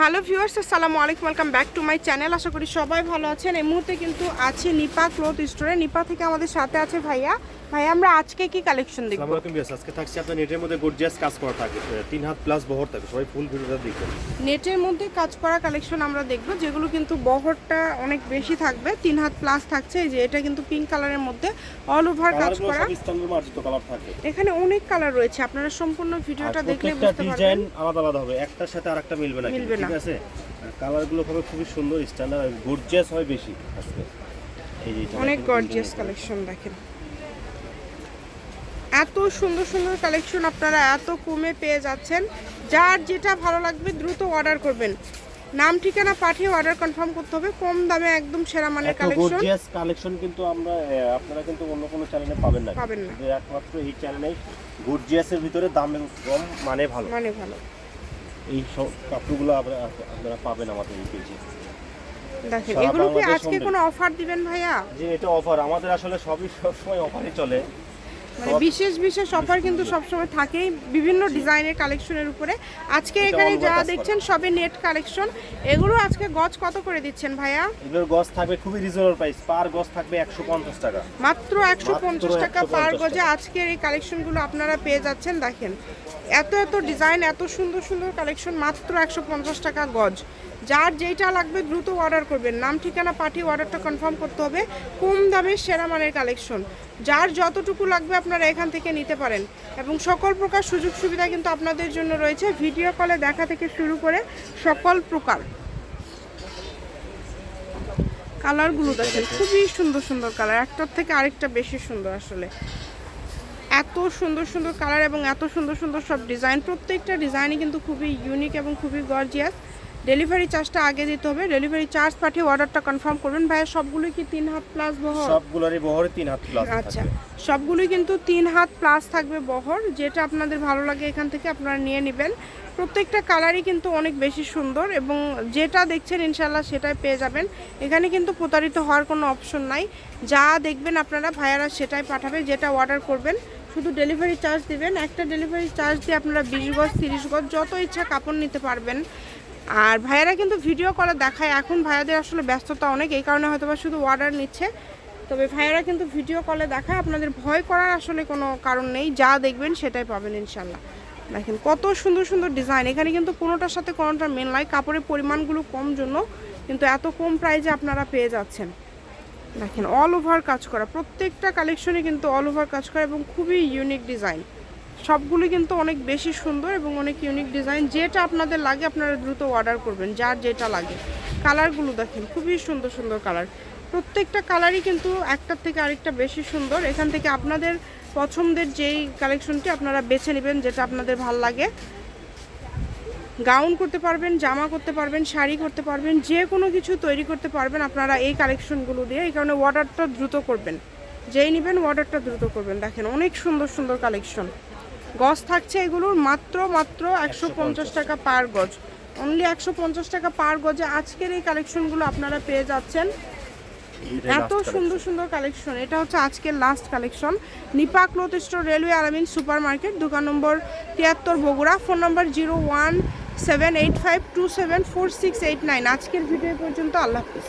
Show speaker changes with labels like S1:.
S1: Hello viewers আসসালামু আলাইকুম welcome back to my channel. আশা করি সবাই ভালো আছেন। এই মুহূর্তে কিন্তু আছে নিপা ক্লথ স্টোরে। নিপা থেকে আমাদের সাথে আছে ভাইয়া। ভাইয়া আমরা আজকে কি কালেকশন দেখব?
S2: আলাইকুম বিয়াস আজকে থাকছে আপনার নেটের মধ্যে গর্জিয়াস কাজ করা থাকে তিন হাত প্লাস বহর থাকে সবাই ফুল ভিডিওটা দেখবেন।
S1: নেটের মধ্যে কাজ করা কালেকশন আমরা দেখব যেগুলো কিন্তু বহরটা অনেক বেশি থাকবে তিন হাত প্লাস থাকছে। এই যে এটা কিন্তু পিঙ্ক কালারের মধ্যে অল ওভার কাজ করা। এখানে অনেক কালার রয়েছে আপনারা সম্পূর্ণ ভিডিওটা দেখলে বুঝতে
S2: ডিজাইন আলাদা আলাদা হবে একটার সাথে আরেকটা মিলবে না
S1: মিলবে না।
S2: ঠিক আছে? কালারগুলো হবে খুবই সুন্দর স্ট্যান্ডার্ড গর্জিয়াস হয় বেশি
S1: অনেক গর্জিয়াস কালেকশন দেখেন। এত সুন্দর সুন্দর কালেকশন আপনারা এত কমে পেয়ে যাচ্ছেন। যার যেটা ভালো লাগবে দ্রুত অর্ডার করবেন। নাম ঠিকানা পাঠিয়ে অর্ডার কনফার্ম করতে হবে। কম দামে একদম সেরা মানের কালেকশন
S2: গর্জিয়াস কালেকশন কিন্তু আমরা আপনারা কিন্তু অন্য কোনো চ্যানেলে পাবেন না।
S1: পাবেন না।
S2: একমাত্র এই চ্যানেলে গর্জিয়াসের ভিতরে দাম কম মানে ভালো।
S1: মানে ভালো।
S2: এই সব কাপড়গুলো আপনারা পাবেন আমাদের এই পেজে
S1: দেখেন এগুলো কি আজকে কোনো অফার দিবেন ভাইয়া?
S2: যে এটা অফার আমাদের আসলে সবই সবসময় অফারই চলে।
S1: মানে বিশেষ বিশেষ অফার কিন্তু সবসময় থাকেই। বিভিন্ন ডিজাইনের কালেকশনের উপরে। আজকে এখানে যা দেখছেন সবই নেট কালেকশন এগুলো আজকে গজ কত করে দিচ্ছেন ভাইয়া?
S2: এগুলোর গজ থাকবে খুবই রিজনেবল প্রাইস পার গজ থাকবে একশো পঞ্চাশ টাকা।
S1: মাত্র একশো পঞ্চাশ
S2: মাত্র
S1: টাকা পার গজে আজকের এই কালেকশনগুলো আপনারা পেয়ে যাচ্ছেন দেখেন। এত এত ডিজাইন, এত সুন্দর সুন্দর কালেকশন, মাত্র একশো পঞ্চাশ টাকা গজ। যার যেটা লাগবে দ্রুত অর্ডার করবেন। নাম, ঠিকানা পাঠিয়ে অর্ডারটা কনফার্ম করতে হবে। কম দামে সেরা মানের কালেকশন। যার যতটুকু লাগবে আপনারা এখান থেকে নিতে পারেন। এবং সকল প্রকার সুযোগ সুবিধা কিন্তু আপনাদের জন্য রয়েছে। ভিডিও কলে দেখা থেকে শুরু করে সকল প্রকার কালারগুলো দেখেন। খুবই সুন্দর সুন্দর কালার। একটার থেকে আরেকটা বেশি সুন্দর আসলে। এত সুন্দর সুন্দর কালার এবং এত সুন্দর সুন্দর সব ডিজাইন। প্রত্যেকটা ডিজাইনই কিন্তু খুবই ইউনিক এবং খুবই গর্জিয়াস ডেলিভারি চার্জটা আগে দিতে হবে। ডেলিভারি চার্জ পাঠিয়ে অর্ডারটা কনফার্ম করবেন। ভাইয়া সবগুলোই কি তিন হাত প্লাস বহর?
S2: সবগুলোরই বহরে তিন হাত প্লাস
S1: আচ্ছা। সবগুলোই কিন্তু তিন হাত প্লাস থাকবে বহর যেটা আপনাদের ভালো লাগে এখান থেকে আপনারা নিয়ে নেবেন। প্রত্যেকটা কালারই কিন্তু অনেক বেশি সুন্দর এবং যেটা দেখছেন ইনশাল্লাহ সেটাই পেয়ে যাবেন। এখানে কিন্তু প্রতারিত হওয়ার কোনো অপশন নাই। যা দেখবেন আপনারা ভাইয়ারা সেটাই পাঠাবে যেটা অর্ডার করবেন। শুধু ডেলিভারি চার্জ দিবেন। একটা ডেলিভারি চার্জ দিয়ে আপনারা বিশ গজ তিরিশ গজ যত ইচ্ছা কাপড় নিতে পারবেন। আর ভাইয়ারা কিন্তু ভিডিও কলে দেখায়। এখন ভাইয়াদের আসলে ব্যস্ততা অনেক, এই কারণে হয়তো বা শুধু অর্ডার নিচ্ছে। তবে ভাইয়ারা কিন্তু ভিডিও কলে দেখায়, আপনাদের ভয় করার আসলে কোনো কারণ নেই। যা দেখবেন সেটাই পাবেন ইনশাল্লাহ দেখেন কত সুন্দর সুন্দর ডিজাইন এখানে কিন্তু কোনোটার সাথে কোনোটা মেন নয় কাপড়ের পরিমাণগুলো কম জন্য, কিন্তু এত কম প্রাইজে আপনারা পেয়ে যাচ্ছেন। দেখেন অল ওভার কাজ করা। প্রত্যেকটা কালেকশনে কিন্তু অল ওভার কাজ করা এবং খুবই ইউনিক ডিজাইন সবগুলো কিন্তু অনেক বেশি সুন্দর এবং অনেক ইউনিক ডিজাইন যেটা আপনাদের লাগে, আপনারা দ্রুত অর্ডার করবেন, যার যেটা লাগে। কালারগুলো দেখেন, খুবই সুন্দর সুন্দর কালার প্রত্যেকটা কালারই কিন্তু একটার থেকে আরেকটা বেশি সুন্দর। এখান থেকে আপনাদের পছন্দের যেই কালেকশনটি আপনারা বেছে নেবেন, যেটা আপনাদের ভালো লাগে। গাউন করতে পারবেন, জামা করতে পারবেন, শাড়ি করতে পারবেন, যে কোনো কিছু তৈরি করতে পারবেন আপনারা এই কালেকশনগুলো দিয়ে। এই কারণে অর্ডারটা দ্রুত করবেন। যেই নেবেন অর্ডারটা দ্রুত করবেন। দেখেন, অনেক সুন্দর সুন্দর কালেকশন গজ থাকছে এগুলোর মাত্র মাত্র একশো পঞ্চাশ টাকা পার গজ। অনলি একশো পঞ্চাশ টাকা পার গজে আজকের এই কালেকশনগুলো আপনারা পেয়ে যাচ্ছেন। এত সুন্দর সুন্দর কালেকশন এটা হচ্ছে আজকের last collection Nipa cloth store railway Alamin super market দোকান নম্বর তিয়াত্তর Bogura. Phone number zero one seven eight five two seven four six eight nine আজকের ভিডিও পর্যন্ত আল্লাহ হাফিজ।